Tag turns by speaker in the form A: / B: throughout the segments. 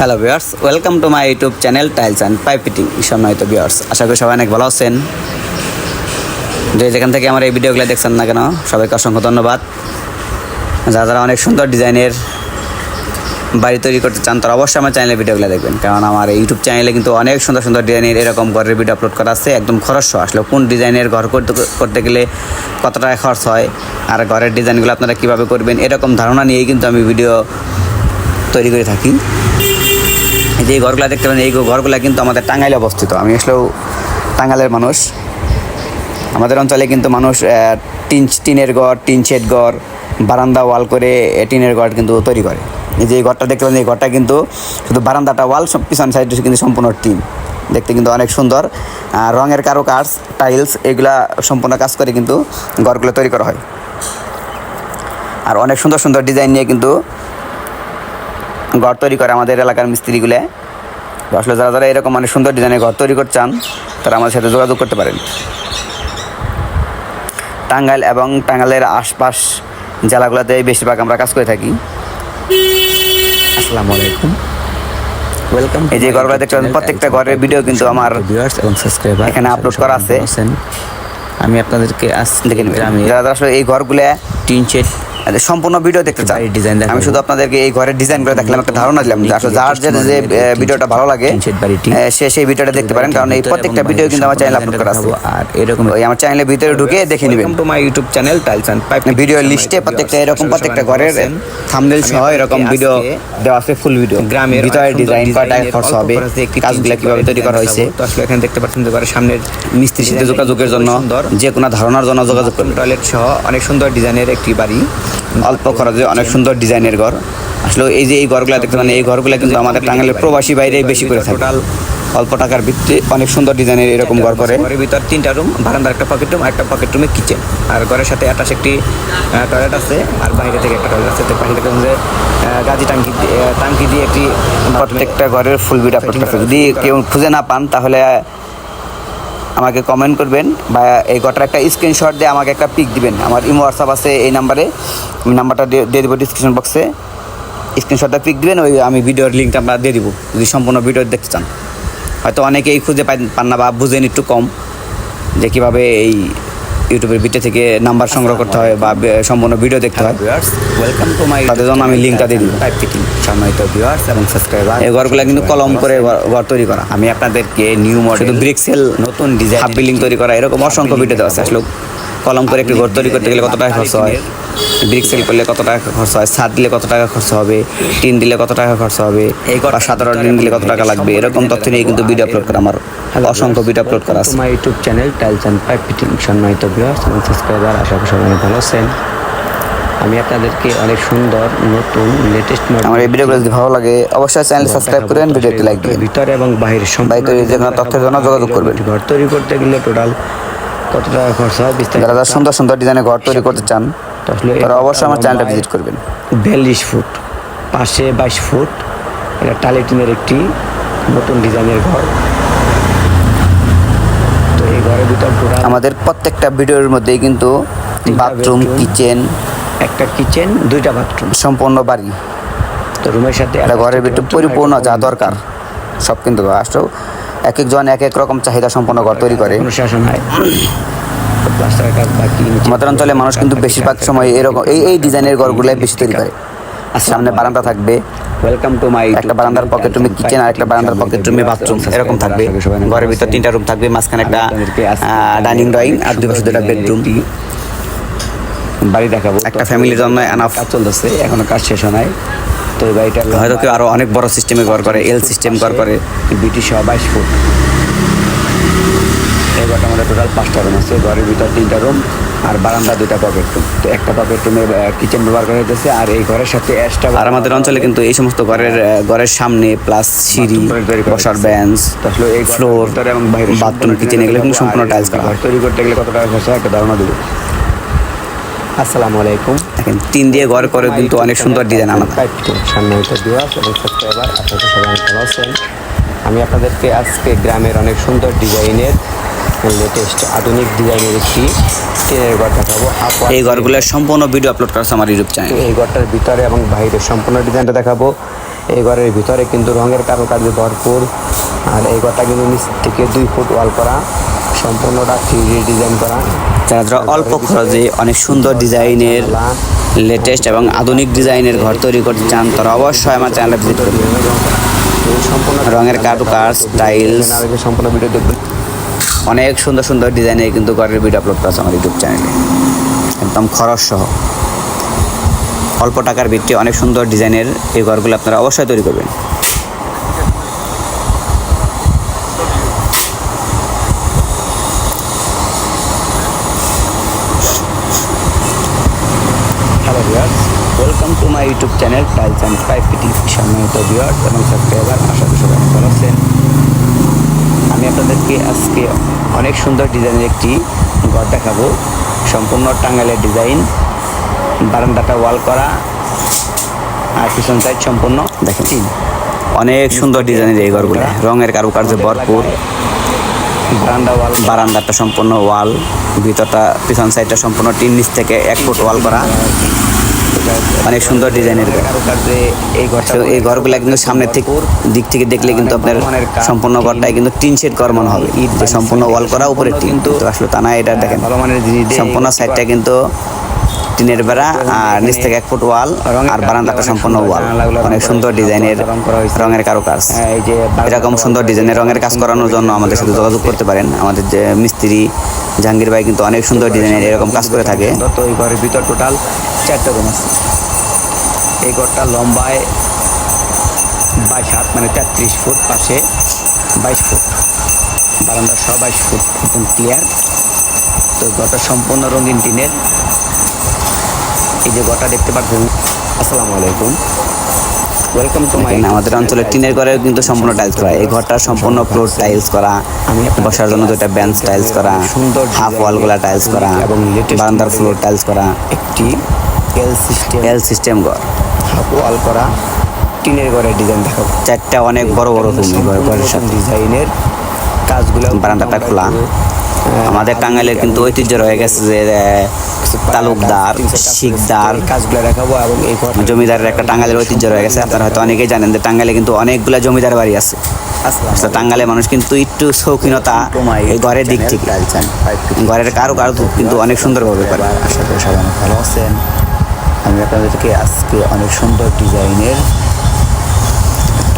A: Hello viewers welcome to my YouTube channel tiles and pipe fitting সম্মানিত viewers আশা করি সবাই অনেক ভালো আছেন। যে যেখান থেকে আমার এই ভিডিওগুলো দেখছেন না কেন, সবাইকে অসংখ্য ধন্যবাদ। যারা যারা অনেক সুন্দর ডিজাইনের বাড়ি তৈরি করতে চান, তারা অবশ্যই আমার চ্যানেলের ভিডিওগুলো দেখবেন। কারণ আমার ইউটিউব চ্যানেলে কিন্তু অনেক সুন্দর সুন্দর ডিজাইনের এরকম ঘরের ভিডিও আপলোড করা আছে, একদম খরচ আসলে কোন ডিজাইনের ঘর করতে করতে গেলে কত টাকা খরচ হয়, আর ঘরের ডিজাইনগুলো আপনারা কীভাবে করবেন, এরকম ধারণা নিয়েই কিন্তু আমি ভিডিও তৈরি করে থাকি। যে ঘরগুলো দেখতে পারেন এই ঘরগুলো কিন্তু আমাদের টাঙ্গাইলে অবস্থিত। আমি আসলেও টাঙ্গাইলের মানুষ। আমাদের অঞ্চলে কিন্তু মানুষ টিন টিনের ঘর টিন শেড ঘর, বারান্দা ওয়াল করে টিনের ঘর কিন্তু তৈরি করে। এই যে ঘরটা দেখতে পাচ্ছেন, এই ঘরটা কিন্তু শুধু বারান্দাটা, ওয়াল পিছন সাইড কিন্তু সম্পূর্ণ টিন। দেখতে কিন্তু অনেক সুন্দর। রঙের কারও কাজ টাইলস এগুলা সম্পূর্ণ কাজ করে কিন্তু ঘরগুলো তৈরি করা হয়। আর অনেক সুন্দর সুন্দর ডিজাইন নিয়ে কিন্তু ঘর তৈরি করে আমাদের এলাকার মিস্ত্রিগুলো। আসলে যারা যারা এরকম মানে সুন্দর ডিজাইনের ঘর তৈরি করতে চান তারা আমাদের সাথে যোগাযোগ করতে পারেন। টাঙ্গাইল এবং টাঙ্গাইলের আশপাশ জেলাগুলোতে বেশিরভাগ আমরা কাজ করে থাকি।
B: আসসালামু আলাইকুম। ওয়েলকাম
A: এই যে ঘরগুলো দেখতে পাচ্ছেন, প্রত্যেকটা ঘরের ভিডিও কিন্তু আমার
B: ভিউয়ার্স এবং সাবস্ক্রাইবার
A: এখানে upload করা আছে।
B: আমি আপনাদেরকে আজ
A: দেখে নেবেন। যারা আসলে এই ঘরগুলো
B: টিন শেড
A: সম্পূর্ণ ভিডিও দেখতে
B: চাই ডিজাইন
A: আমি শুধু আপনাদেরকে এই ঘরের ডিজাইন ডিজাইনগুলো দেখলাম একটা ধারণা দিলাম আসলে যার যে ভিডিওটা ভালো লাগে সে সেই ভিডিওটা দেখতে পারেন কারণ এই প্রত্যেকটা ভিডিও কিন্তু আমার চ্যানেলে আপলোড করা আছে।
B: আর এরকম
A: ওই আমার চ্যানেলের ভিতরে ঢুকে দেখে নেবেন।
B: To my YouTube channel tiles and pipe
A: video লিস্টে প্রত্যেকটা এরকম প্রত্যেকটা ঘরের থাম্বনেল সহ এরকম ভিডিও দেওয়া আছে ফুল ভিডিও
B: গ্রামের
A: ভিতরে ডিজাইন টাকা
B: ডিজাইনের
A: খরচ হবে কাজগুলো কীভাবে তৈরি করা হয়েছে।
B: তো আসলে এখানে দেখতে পাচ্ছেন যে ঘরের সামনের
A: মিস্ত্রির সাথে যোগাযোগের জন্য যে কোনো ধারণার জন্য যোগাযোগ করবেন।
B: টয়লেট সহ অনেক সুন্দর ডিজাইনের একটি বাড়ি।
A: অল্প খরচে অনেক সুন্দর ডিজাইনের ঘর। আসলে এই যে এই ঘরগুলো দেখতে পান এই ঘরগুলো কিন্তু আমাদের টাঙ্গাইলের প্রবাসী বাইরে বেশি করে থাকে।
B: টোটাল
A: অল্প টাকার ভিত্তি অনেক সুন্দর ডিজাইনের এরকম ঘর করে।
B: ঘরের ভিতর তিনটা রুম বারান্দার একটা পকেট রুম একটা পকেট রুমে কিচেন আর ঘরের সাথে অ্যাটাচ একটি টয়লেট আছে আর বাইরে থেকে একটা টয়লেট আছে। তো বাইরে দেখুন যে গাজি টাঙ্কি টাঙ্কি দিয়ে একটি
A: প্রত্যেকটা ঘরের ফুল আপলোড করতে যদি কেউ খুঁজে না পান তাহলে আমাকে কমেন্ট করবেন বা এই গটার একটা স্ক্রিনশট দিয়ে আমাকে একটা পিক দিবেন। আমার ইমো হোয়াটসঅ্যাপ আছে এই নাম্বারে আমি নাম্বারটা দিয়ে দেবো ডিসক্রিপশন বক্সে স্ক্রিনশটটা পিক দিবেন, ওই আমি ভিডিওর লিঙ্কটা আপনারা দিয়ে দিব। যদি সম্পূর্ণ ভিডিও দেখতে চান। হয়তো অনেকেই খুঁজে পান না বা বুঝেন একটু কম যে কীভাবে এই ইউটিউবের ভিডিও থেকে নাম্বার সংগ্রহ করতে হয় বা সম্পূর্ণ ভিডিও দেখতে হয়।
B: ওয়েলকাম টু মাই
A: তাদের জন্য আমি লিঙ্কটা দিয়ে দিব।
B: ফিটিং সম্মানিত ভিউয়ার্স এবং সাবস্ক্রাইবার
A: এই ঘরগুলো কিন্তু কলম করে ঘর- তৈরি করা।
B: আমি আপনাদেরকে নিউ মডেল
A: ব্রিক্সেল
B: নতুন ডিজাইন
A: হাফ বিল্ডিং তৈরি করা এরকম অসংখ্য ভিডিও দেওয়া আছে আসলে। কলম করে একটি ঘর তৈরি করতে গেলে কত টাকা খরচ হয়? ব্রিক সেল করলে কত টাকা খরচ হয়? ছাদ দিলে কত টাকা খরচ হবে? টিন দিলে কত টাকা খরচ হবে? বা সাধারণ টিন দিলে কত টাকা লাগবে? এরকম তথ্য নিয়ে কিন্তু ভিডিও আপলোড করা আমার অসংখ্য ভিডিও আপলোড করা আছে।
B: My YouTube channel tiles and pipe fitting সম্মানিত ভিউয়ার্স এবং সাবস্ক্রাইবার আশা করি সবাই ভালো আছেন। আমি আপনাদেরকে অনেক সুন্দর নতুন লেটেস্ট
A: আমার এই ভিডিওগুলো যদি ভালো লাগে অবশ্যই চ্যানেল সাবস্ক্রাইব করেন ভিডিওটি লাইক দিবেন।
B: ভিতরে এবং বাইরে
A: তৈরি যে কোনো তথ্যের জন্য যোগাযোগ করবেন।
B: ঘর তৈরি করতে গেলে টোটাল কত টাকা খরচ হয় বিস্তারিত
A: যারা যারা সুন্দর সুন্দর ডিজাইনের ঘর তৈরি করতে চান তারা অবশ্যই আমার চ্যানেলটা ভিজিট করবেন।
B: বিয়াল্লিশ ফুট পাশে বাইশ ফুট এটা টালিটিনের একটি নতুন ডিজাইনের ঘর। তো এই ঘরের ভিতর
A: আমাদের প্রত্যেকটা ভিডিওর মধ্যে কিন্তু বাথরুম কিচেন
B: একটা কিচেন দুইটা বাথরুম
A: সম্পূর্ণ বাড়ি।
B: তো রুমের সাথে
A: একটা ঘরের ভিতর পরিপূর্ণ যা দরকার সব কিন্তু আসলেও এক একজন এক এক রকম চাহিদা সম্পন্ন ঘর তৈরি করে। আমাদের অঞ্চলে মানুষ কিন্তু বেশিরভাগ সময় এরকম এই এই ডিজাইনের ঘরগুলাই বেশি তৈরি করে। সামনে বারান্দা থাকবে।
B: ওয়েলকাম টু মাই
A: একটা বারান্দার পকেট রুমে কিচেন আর একটা বারান্দার পকেট রুমে বাথরুম এরকম থাকবে। ঘরের ভিতর তিনটা রুম থাকবে মাঝখানে একটা ডাইনিং ড্রয়িং আর দুই পাশে দুটা বেডরুম
B: বাড়ি দেখাবো।
A: একটা ফ্যামিলির জন্য এনাফ
B: চলতেছে এখনও কাজ শেষ হয় তো এই বাড়িটা
A: হয়তো কেউ আরও অনেক বড় সিস্টেমে ঘর করে এল সিস্টেম ঘর করে।
B: বিটি সহ বাইশ ফুট। এই ঘরটা আমাদের টোটাল পাঁচটা রুম আছে। ঘরের ভিতর তিনটা রুম আর বারান্দা দুইটা পকেট রুম তো একটা পকেট রুমে কিচেন ব্যবহার করা হইতেছে আর এই ঘরের সাথে এক্সট্রা
A: আর আমাদের অঞ্চলে কিন্তু এই সমস্ত ঘরের ঘরের সামনে প্লাস সিঁড়ি বসার বেঞ্চ
B: আসলে এই
A: ফ্লোর
B: এবং
A: বাথরুম কিচেন এগুলো কিন্তু সম্পূর্ণ টাইলস করা
B: ঘর তৈরি করতে গেলে কত টাকা খরচ হয় একটা ধারণা দেবো। আসসালামু আলাইকুম।
A: দেখেন তিন দিয়ে ঘর করে কিন্তু অনেক সুন্দর ডিজাইন আলাদা
B: সম্মানিত দিবস এবং সাবস্ক্রাইবার আপনাদের সবাই ভালো আছেন। আমি আপনাদেরকে আজকে গ্রামের অনেক সুন্দর ডিজাইনের লেটেস্ট আধুনিক ডিজাইনের একটি ট্রেনের ঘর দেখাবো।
A: এই ঘরগুলোর সম্পূর্ণ ভিডিও আপলোড করা আমার ইউটিউব চ্যানেল
B: এই ঘরটার ভিতরে এবং বাইরে সম্পূর্ণ ডিজাইনটা দেখাবো। এই ঘরের ভিতরে কিন্তু রঙের কারুকার্য ভরপুর। আর এই ঘরটা কিন্তু নিচ থেকে দুই ফুট ওয়াল করা। সম্পূর্ণটা থ্রি ডিজাইন করা।
A: যারা যারা অল্প খরচে অনেক সুন্দর ডিজাইনের লেটেস্ট এবং আধুনিক ডিজাইনের ঘর তৈরি করতে চান, তারা অবশ্যই আমার চ্যানেলে ভিজিট করবেন রঙের কারুকাজ টাইলস
B: সম্পূর্ণ ভিডিও দেখবেন
A: অনেক সুন্দর সুন্দর ডিজাইনের কিন্তু ঘরের ভিডিও আপলোড করা আছে আমার ইউটিউব চ্যানেলে একদম খরচ সহ। অল্প টাকার ভিত্তি অনেক সুন্দর ডিজাইনের এই ঘরগুলো আপনারা অবশ্যই তৈরি করবেন hello viewers welcome to my YouTube channel tiles and pipe fitting সম্মানিত ভিউয়ার্স এবং সাবস্ক্রাইবার আশা করি সবাই ভালো আছেন। আমি আপনাদেরকে আজকে অনেক সুন্দর ডিজাইনের একটি ঘর দেখাবো। সম্পূর্ণ টাঙ্গাইলের ডিজাইন বারান্দাটা ওয়াল করা আর পিছন সাইড সম্পূর্ণ দেখেন। অনেক সুন্দর ডিজাইনের এই ঘরগুলো। রঙের কারুকার্য ভরপুর। বারান্দা ওয়াল। বারান্দাটা সম্পূর্ণ ওয়াল। ভিতরটা পিছন সাইডটা সম্পূর্ণ টিন নিচ থেকে এক ফুট ওয়াল করা। অনেক সুন্দর ডিজাইনের। এই ঘরগুলা কিন্তু সামনের থেকে দিক থেকে দেখলে কিন্তু আপনার সম্পূর্ণ ঘরটাই কিন্তু টিন শেড করা মনে হবে। যে সম্পূর্ণ ওয়াল করা উপরে টিন। কিন্তু আসলে তা না এটা দেখেন। সম্পূর্ণ সাইডটা কিন্তু টিনের বেড়া আর নিচ থেকে এক ফুট ওয়াল আর বারান্দাটা সম্পূর্ণ ওয়াল। অনেক সুন্দর ডিজাইনের রঙের কারুকাজ।
B: হ্যাঁ, এই যে
A: এরকম সুন্দর ডিজাইনের রঙের কাজ করানোর জন্য আমাদের সাথে যোগাযোগ করতে পারেন। আমাদের যে মিস্ত্রি জাহাঙ্গীর ভাই কিন্তু অনেক সুন্দর ডিজাইনের এরকম কাজ করে থাকে।
B: তো এই ঘরের ভিতর টোটাল চারটা রুম আছে। এই ঘরটা লম্বায় বাইশ হাত মানে তেত্রিশ ফুট পাশে বাইশ ফুট। বারান্দা সহ বাইশ ফুট একদম ক্লিয়ার তো ঘরটা সম্পূর্ণ রঙিন টিনের। এই যে ঘরটা দেখতে পাচ্ছেন আসসালামু আলাইকুম। ওয়েলকাম টু মাই
A: আমাদের অঞ্চলে টিনের ঘরে কিন্তু সম্পূর্ণ টাইলস করা। এই ঘরটা সম্পূর্ণ ফ্লোর টাইলস করা। বসার জন্য দুইটা বেঞ্চ টাইলস করা।
B: সুন্দর
A: হাফ ওয়ালগুলা টাইলস করা।
B: এবং
A: বারান্দার ফ্লোর টাইলস করা।
B: একটি এল সিস্টেম
A: এল সিস্টেম ঘর।
B: ওয়াল করা। টিনের ঘরের ডিজাইন দেখাবো
A: চারটা অনেক বড় বড় রুম। ঘরের সাথে।
B: ডিজাইনের কাজগুলো
A: বারান্দাটা খোলা। আমাদের টাঙ্গাইলের কিন্তু ঐতিহ্য রয়ে গেছে যে তালুকদার শিকদার।
B: কাজগুলো দেখাবো এবং এই
A: জমিদারের একটা টাঙ্গাইলের ঐতিহ্য রয়ে গেছে। আপনারা হয়তো অনেকেই জানেন যে টাঙ্গাইলে কিন্তু অনেকগুলা জমিদার বাড়ি আছে। তো টাঙ্গাইলের মানুষ কিন্তু একটু শৌখিনতা এই ঘরের দিক থেকে। ঘরের কারও কারও কিন্তু অনেক সুন্দরভাবে করে।
B: আশা করি সবাই ভালো আছেন। আমি আপনাদেরকে আজকে অনেক সুন্দর ডিজাইনের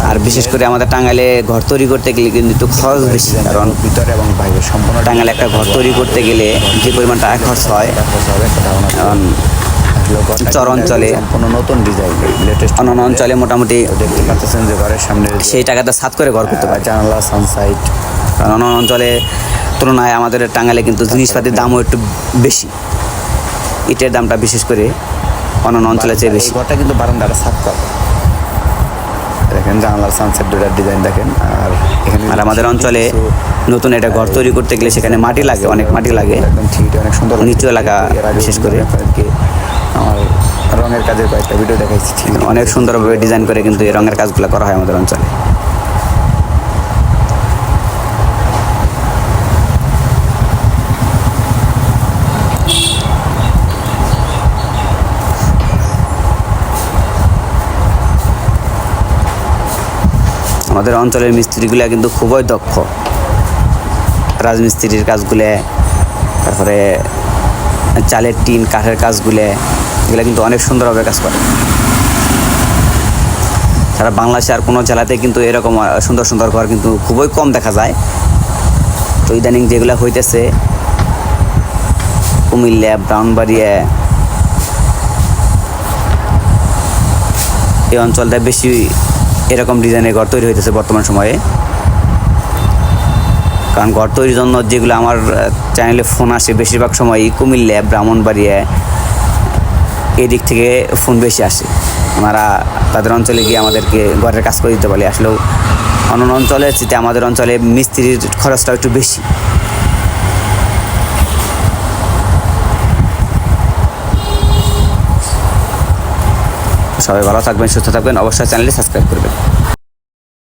A: আর বিশেষ করে আমাদের টাঙ্গাইলে ঘর তৈরি করতে গেলে কিন্তু একটু খরচ বেশি কারণ
B: ভিতরে এবং বাইরে সম্পূর্ণ
A: টাঙ্গাইলে একটা ঘর তৈরি করতে গেলে যে পরিমাণ টাকা খরচ হয় কারণ চর অঞ্চলে
B: সম্পূর্ণ নতুন ডিজাইন লেটেস্ট
A: অন্যান্য অঞ্চলে মোটামুটি
B: দেখতে পাচ্ছেন যে ঘরের সামনে
A: সেই টাকাটা সাত করে ঘর করতে পারে।
B: জানালা সানসাইড
A: কারণ অন্যান্য অঞ্চলে তুলনায় আমাদের টাঙ্গাইলে কিন্তু জিনিসপাতির দামও একটু বেশি। ইটের দামটা বিশেষ করে অন্যান্য অঞ্চলে চেয়ে বেশি।
B: ঘরটা কিন্তু বারান্দাটা সাফ করা। দেখেন জানালার সানসেট ডোরার ডিজাইন দেখেন আর এখানে
A: আর আমাদের অঞ্চলে নতুন একটা ঘর তৈরি করতে গেলে সেখানে মাটি লাগে অনেক মাটি লাগে।
B: একদম ঠিক অনেক সুন্দর
A: নিচু এলাকা বিশেষ করে।
B: আমার রঙের কাজের কয়েকটা ভিডিও দেখাইছি
A: অনেক সুন্দরভাবে ডিজাইন করে কিন্তু এই রঙের কাজগুলো করা হয় আমাদের অঞ্চলে। আমাদের অঞ্চলের মিস্ত্রিগুলো কিন্তু খুবই দক্ষ। রাজমিস্ত্রির কাজগুলো, তারপরে চালের টিন, কাঠের কাজগুলো, এগুলো কিন্তু অনেক সুন্দরভাবে কাজ করে। সারা বাংলাদেশে আর কোনো জেলাতে কিন্তু এরকম সুন্দর সুন্দর ঘর কিন্তু খুবই কম দেখা যায়। তো ইদানিং যেগুলো হইতেছে, কুমিল্লা ব্রাউনবাড়িয়া এই অঞ্চলটা বেশি এরকম ডিজাইনের ঘর তৈরি হইতেছে বর্তমান সময়ে। কারণ ঘর তৈরির জন্য যেগুলো আমার চ্যানেলে ফোন আসে, বেশিরভাগ সময় কুমিল্লা, ব্রাহ্মণবাড়িয়া এদিক থেকে ফোন বেশি আসে। ওনারা তাদের অঞ্চলে গিয়ে আমাদেরকে ঘরের কাজ করে দিতে বলে। আসলেও অন্য অঞ্চলের আমাদের অঞ্চলে মিস্ত্রির খরচটা একটু বেশি। সবাই ভালো থাকবেন সুস্থ থাকবেন। অবশ্যই চ্যানেলটি সাবস্ক্রাইব করবেন।